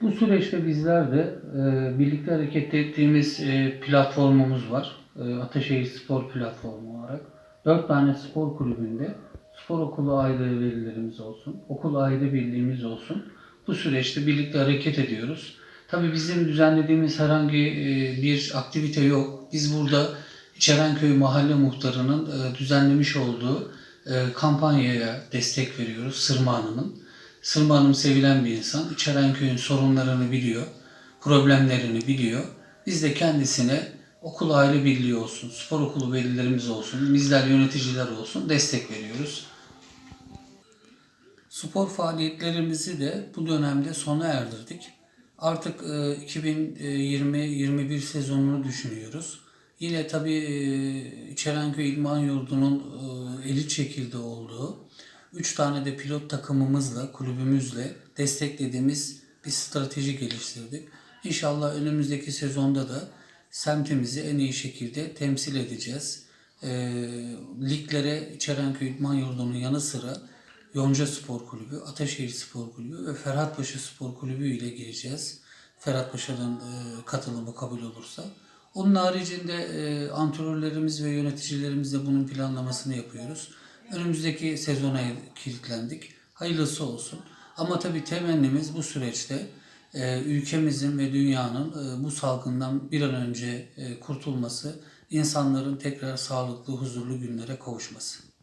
Bu süreçte bizler de e, birlikte hareket ettiğimiz e, platformumuz var. E, Ataşehir Spor Platformu olarak. Dört tane spor kulübünde spor okulu aile velilerimiz olsun, okul aile birliğimiz olsun. Bu süreçte birlikte hareket ediyoruz. Tabii bizim düzenlediğimiz herhangi e, bir aktivite yok. Biz burada İçerenköy Mahalle Muhtarı'nın e, düzenlemiş olduğu e, kampanyaya destek veriyoruz Sırma Hanım'ın. Sırma Hanım sevilen bir insan. İçerenköy'ün sorunlarını biliyor, problemlerini biliyor. Biz de kendisine okul aile birliği olsun, spor okulu velilerimiz olsun, bizler yöneticiler olsun destek veriyoruz. Spor faaliyetlerimizi de bu dönemde sona erdirdik. Artık e, 2020-21 sezonunu düşünüyoruz. Yine tabii e, İçerenköy İdman Yurdu'nun e, elit şekilde olduğu, 3 tane de pilot takımımızla, kulübümüzle desteklediğimiz bir strateji geliştirdik. İnşallah önümüzdeki sezonda da semtimizi en iyi şekilde temsil edeceğiz. E, liglere İçerenköy İdman Yurdu'nun yanı sıra Yonca Spor Kulübü, Ataşehir Spor Kulübü ve Ferhatpaşa Spor Kulübü ile gireceğiz. Ferhatpaşa'nın e, katılımı kabul olursa. Onun haricinde e, antrenörlerimiz ve yöneticilerimiz de bunun planlamasını yapıyoruz. Önümüzdeki sezona kilitlendik. Hayırlısı olsun. Ama tabii temennimiz bu süreçte e, ülkemizin ve dünyanın e, bu salgından bir an önce e, kurtulması, insanların tekrar sağlıklı, huzurlu günlere kavuşması.